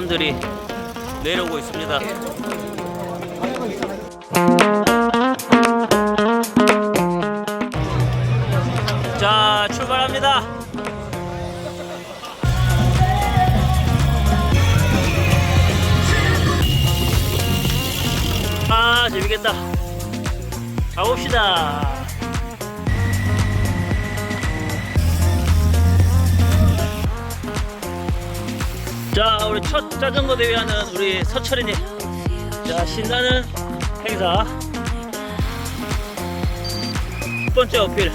사람들이 내려오고 있습니다. 자, 출발합니다. 아, 재밌겠다. 가봅시다. 자, 우리 첫 자전거 대회하는 우리 서철이님. 자, 신나는 행사. 첫 번째 어필.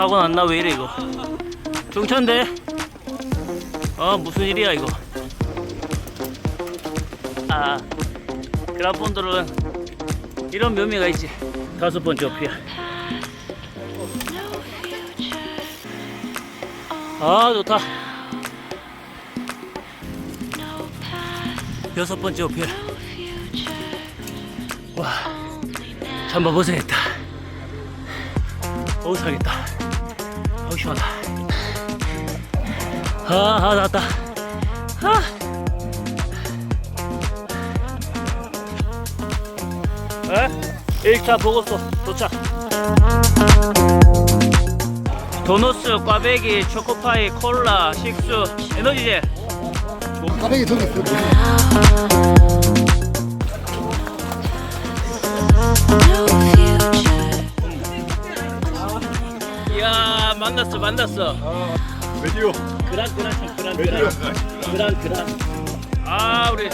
사고 났나? 왜 이래 이거? 중천대? 어 무슨 일이야 이거? 아 그라폰들은 이런 묘미가 있지. 다섯 번째 어필 아 좋다. 여섯 번째 어필 와 잠바 벗어야겠다 어우 살겠다 어우 시원하다 아, 아 나왔다 아. 에? 1차 보고서 도착 도너스, 꽈배기, 초코파이, 콜라, 식수, 에너지젤 가방에 저기 있어. 만났어 만났어. 메디오. 그란 그란 그란 메디오. 그란 그란. 그란 아 우리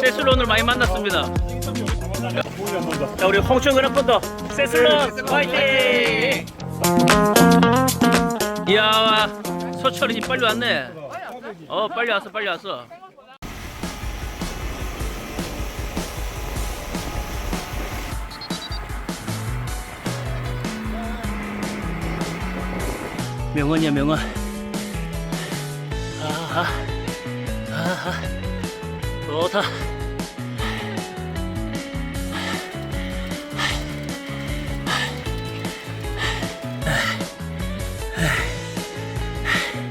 세슬론을 많이 만났습니다. 자 우리 홍천 그란 펀더. 세슬론 화이팅! 이야 서철이 빨리 왔네. 어 빨리 왔어 빨리 왔어 명언이야 명언. 아하 아하 좋다.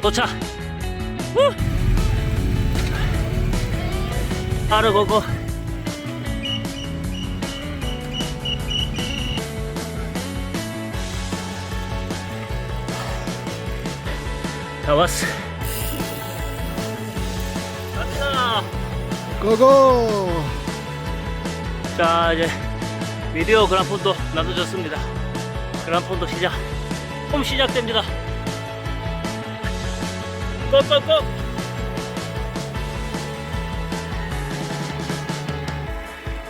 도착. 후! 빠르고고 다 왔어. 갑니다. 고고. 자 이제 미디어 그란폰도 나눠졌습니다. 그란폰도 시작. 홈 시작됩니다. 꼭꼭꼭!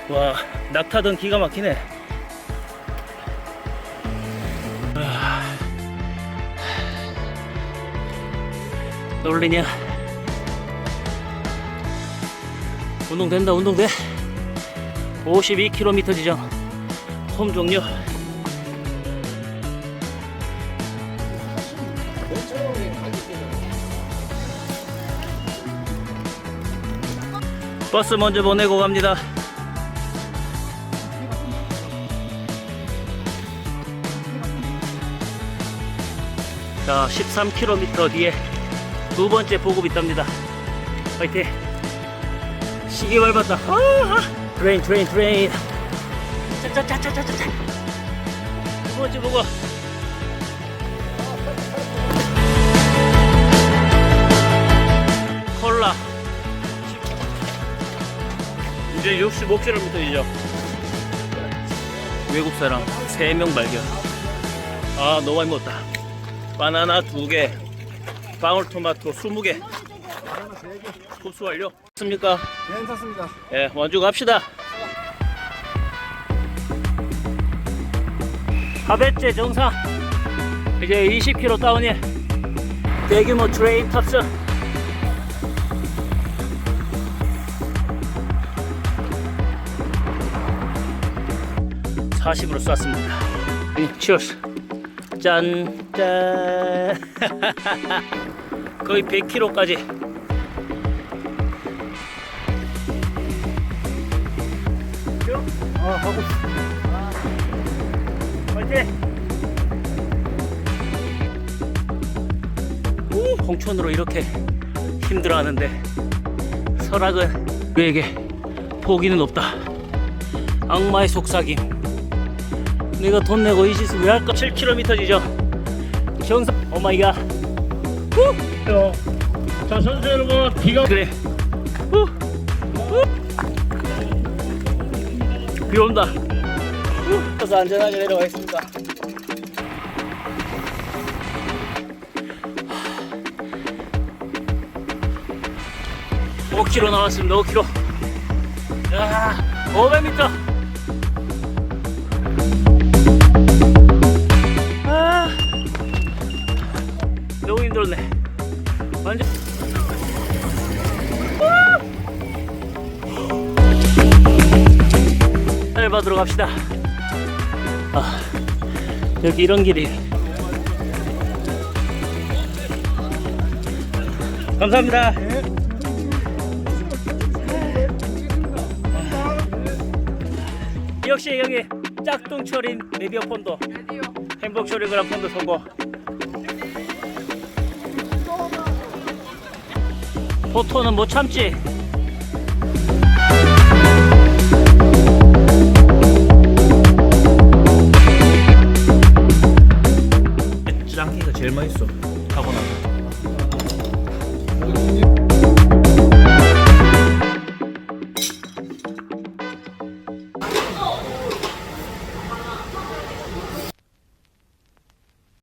와 낙타등 기가 막히네 놀리냐? 운동 된다 운동 돼. 52km 지점 홈 종료. 버스 먼저 보내고 갑니다. 자 13km 뒤에 두 번째 보급 있답니다. 화이팅. 시계 밟았다. 아, 트레인 트레인 트레인. 짜짜짜짜짜짜 두 번째 보급 콜라 이제 65km이죠. 외국 사람 3명 발견. 아 너무 많이 먹었다. 바나나 2개 방울토마토 20개 흡수 완료 습니까? 괜찮습니다. 예, 완주 갑시다. 하베째 정상. 이제 20km 다운이 대규모 트레인 탑승. (40으로) 쐈습니다. 치얼스 짠, 짠. 거의 100km까지. 아, 하고 있어. 화이팅! 우, 홍천으로 이렇게 힘들어하는데 설악은 우리에게 포기는 없다. 악마의 속삭임. 내가 돈 내고 이 짓을 왜 할까? 7km지죠. 정상. 오 마이 갓. 후! 어. 자 선수 여러분 비가 그래. 후! 후! 비 온다. 후! 그래서 안전하게 내려가겠습니다. 5km 나왔습니다. 5km. 야, 500m. 잘 받으러 갑시다. 아, 여기 이런 길이. 감사합니다. 역시 여기 짝퉁 철인 메디어 폰도 행복철인 그란 폰도 성공 포토는 못 참지 mãe só.